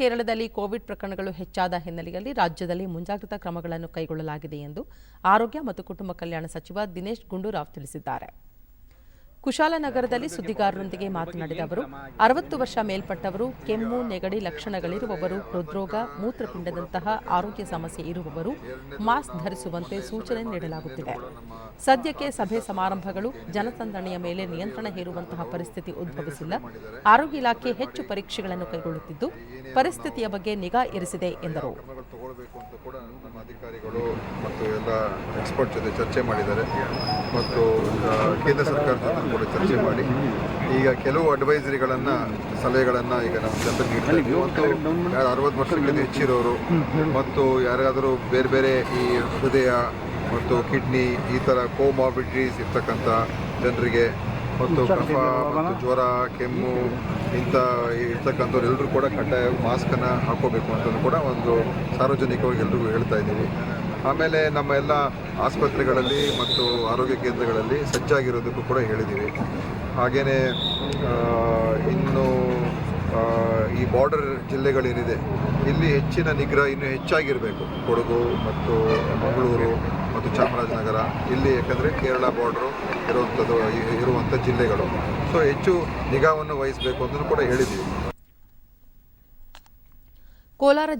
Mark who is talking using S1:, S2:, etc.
S1: ಕೇರಳದಲ್ಲಿ ಕೋವಿಡ್ ಪ್ರಕರಣಗಳು ಹೆಚ್ಚಾದ ಹಿನ್ನೆಲೆಯಲ್ಲಿ ರಾಜ್ಯದಲ್ಲಿ ಮುಂಜಾಗ್ರತಾ ಕ್ರಮಗಳನ್ನು ಕೈಗೊಳ್ಳಲಾಗಿದೆ ಎಂದು ಆರೋಗ್ಯ ಮತ್ತು ಕುಟುಂಬ ಕಲ್ಯಾಣ ಸಚಿವ ದಿನೇಶ್ ಗುಂಡೂರಾವ್ ತಿಳಿಸಿದ್ದಾರೆ. ಕುಶಾಲನಗರದಲ್ಲಿ ಸುದ್ದಿಗಾರರೊಂದಿಗೆ ಮಾತನಾಡಿದ ಅವರು, ಅರವತ್ತು ವರ್ಷ ಮೇಲ್ಪಟ್ಟವರು, ಕೆಮ್ಮು, ನೆಗಡಿ ಲಕ್ಷಣಗಳಿರುವವರು, ಹೃದ್ರೋಗ, ಮೂತ್ರಪಿಂಡದಂತಹ ಆರೋಗ್ಯ ಸಮಸ್ಯೆ ಇರುವವರು ಮಾಸ್ಕ್ ಧರಿಸುವಂತೆ ಸೂಚನೆ ನೀಡಲಾಗುತ್ತಿದೆ. ಸದ್ಯಕ್ಕೆ ಸಭೆ ಸಮಾರಂಭಗಳು ಜನಸಂದಣಿಯ ಮೇಲೆ ನಿಯಂತ್ರಣ ಹೇರುವಂತಹ ಪರಿಸ್ಥಿತಿ ಉದ್ಭವಿಸಿಲ್ಲ. ಆರೋಗ್ಯ ಇಲಾಖೆ ಹೆಚ್ಚು ಪರೀಕ್ಷೆಗಳನ್ನು ಕೈಗೊಳ್ಳುತ್ತಿದ್ದು, ಪರಿಸ್ಥಿತಿಯ ಬಗ್ಗೆ ನಿಗಾ ಇರಿಸಿದೆ ಎಂದರು.
S2: ಮತ್ತು ಎಲ್ಲ ಎಕ್ಸ್ಪರ್ಟ್ ಜೊತೆ ಚರ್ಚೆ ಮಾಡಿದ್ದಾರೆ ಮತ್ತು ಕೇಂದ್ರ ಸರ್ಕಾರದ ಜೊತೆ ಕೂಡ ಚರ್ಚೆ ಮಾಡಿ. ಈಗ ಕೆಲವು ಅಡ್ವೈಸರಿಗಳನ್ನು ಸಲಹೆಗಳನ್ನು ಈಗ ನಮ್ಮ ಜನರಿಗೆ ನೀಡ್ತಾ ಇದ್ದೀವಿ. ಮತ್ತು ಯಾರು ಅರವತ್ತು ವರ್ಷಕ್ಕಿಂತ ಹೆಚ್ಚಿರೋರು ಮತ್ತು ಯಾರಿಗಾದರೂ ಬೇರೆ ಬೇರೆ ಈ ಹೃದಯ ಮತ್ತು ಕಿಡ್ನಿ ಈ ಥರ ಕೋಮಾಬಿಟ್ರೀಸ್ ಇರ್ತಕ್ಕಂಥ ಜನರಿಗೆ ಮತ್ತು ಕಫ ಮತ್ತು ಜ್ವರ ಕೆಮ್ಮು ಇಂಥ ಇರ್ತಕ್ಕಂಥವ್ರು ಎಲ್ಲರೂ ಕೂಡ ಕಡ್ಡಾಯ ಮಾಸ್ಕನ್ನು ಹಾಕೋಬೇಕು ಅಂತಲೂ ಕೂಡ ಒಂದು ಸಾರ್ವಜನಿಕವಾಗಿ ಎಲ್ರಿಗೂ ಹೇಳ್ತಾ ಇದ್ದೀವಿ. ಆಮೇಲೆ ನಮ್ಮ ಎಲ್ಲ ಆಸ್ಪತ್ರೆಗಳಲ್ಲಿ ಮತ್ತು ಆರೋಗ್ಯ ಕೇಂದ್ರಗಳಲ್ಲಿ ಸಜ್ಜಾಗಿರೋದಕ್ಕೂ ಕೂಡ ಹೇಳಿದ್ದೀವಿ. ಹಾಗೆಯೇ ಇನ್ನು ಈ ಬಾರ್ಡರ್ ಜಿಲ್ಲೆಗಳೇನಿದೆ, ಇಲ್ಲಿ ಹೆಚ್ಚಿನ ನಿಗ್ರಹ ಇನ್ನೂ ಹೆಚ್ಚಾಗಿರಬೇಕು. ಕೊಡಗು ಮತ್ತು ಮಂಗಳೂರು ಮತ್ತು ಚಾಮರಾಜನಗರ. ಇಲ್ಲಿ ಯಾಕಂದರೆ ಕೇರಳ ಬಾರ್ಡ್ರು ಇರುವಂಥದ್ದು, ಇರುವಂಥ ಜಿಲ್ಲೆಗಳು. ಸೊ ಹೆಚ್ಚು ನಿಗಾವನ್ನು ವಹಿಸಬೇಕು ಅಂತಲೂ ಕೂಡ ಹೇಳಿದ್ದೀವಿ.
S1: ಕೋಲಾರ